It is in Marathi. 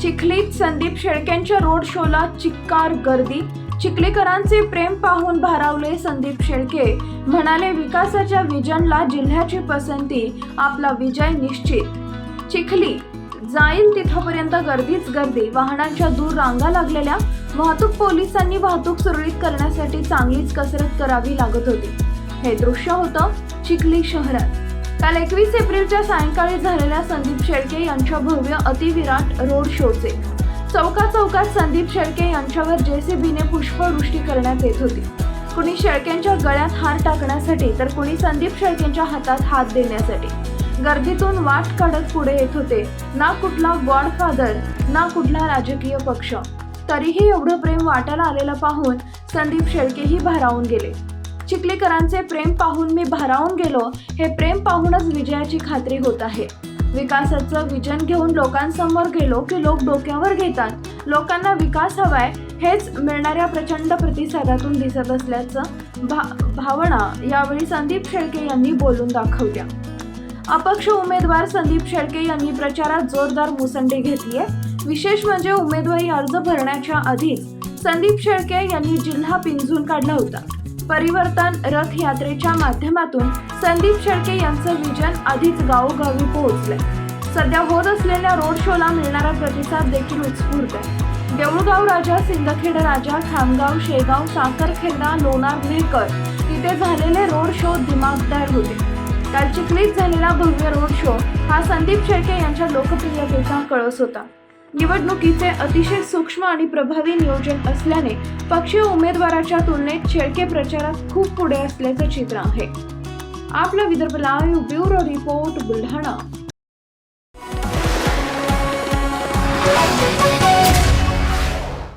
चिखलीत संदीप शेळक्यांच्या रोड शोला चिक्कार गर्दी. चिखलीकरांचे प्रेम पाहून भारावले संदीप शेळके. म्हणाले विकासाच्या विजनला जिल्ह्याची पसंती. आपला विजय निश्चित. चिखली. जाईल तिथपर्यंत गर्दीच गर्दी. वाहनांच्या दूर रांगा लागलेल्या. वाहतूक पोलिसांनी वाहतूक सुरळीत करण्यासाठी चांगलीच कसरत करावी लागत होती. हे दृश्य होतं चिखली शहरात. काल एकवीस एप्रिलच्या सायंकाळी झालेल्या संदीप शेळके यांच्या भव्य अतिविराट रोड शोचे. चौका चौकात संदीप शेळके यांच्यावर जेसीबीने पुष्पवृष्टी करण्यात येत होती. कुणी शेळकेंच्या गळ्यात हार टाकण्यासाठी तर कुणी संदीप शेळकेंच्या हातात हात देण्यासाठी. गर्दीतून वाट काढत पुढे येत होते. ना कुठला गॉडफादर ना कुठला राजकीय पक्ष. तरीही एवढं प्रेम वाटायला आलेलं पाहून संदीप शेळकेही भारावून गेले. चिखलीकरांचे प्रेम पाहून मी भारावून गेलो हे प्रेम पाहूनच विजयाची खात्री होत आहे. विकासाचं विजन घेऊन लोकांसमोर गेलो की लोक डोक्यावर घेतात. लोकांना विकास हवाय हेच मिळणाऱ्या प्रचंड प्रतिसादातून दिसत असल्याचं भा भावना यावेळी संदीप शेळके यांनी बोलून दाखवल्या. अपक्ष उमेदवार संदीप शेळके यांनी प्रचारात जोरदार मुसंडी घेतली आहे विशेष म्हणजे उमेदवारी अर्ज भरण्याच्या आधीच संदीप शेळके यांनी जिल्हा पिंजून काढला होता. परिवर्तन रथ यात्रेच्या माध्यमातून संदीप शेळके यांचं विजन आधीच गावोगावी पोहोचलंय. सध्या होत असलेल्या रोड शोला मिळणारा प्रतिसाद देखील उत्स्फूर्त आहे. देऊळगाव राजा सिंदखेड राजा खामगाव शेगाव साखरखेडा लोणार नेकर तिथे झालेले रोड शो दिमागदार होते. काल चिखलीत झालेला भव्य रोड शो हा संदीप शेळके यांच्या लोकप्रियतेचा कळस होता. निवडणुकीचे अतिशय सूक्ष्म आणि प्रभावी नियोजन असल्याने पक्षीय उमेदवाराच्या तुलनेत शेळके प्रचारात खूप पुढे असल्याचं चित्र आहे. आपला Vidarbha live bureau report Buldhana.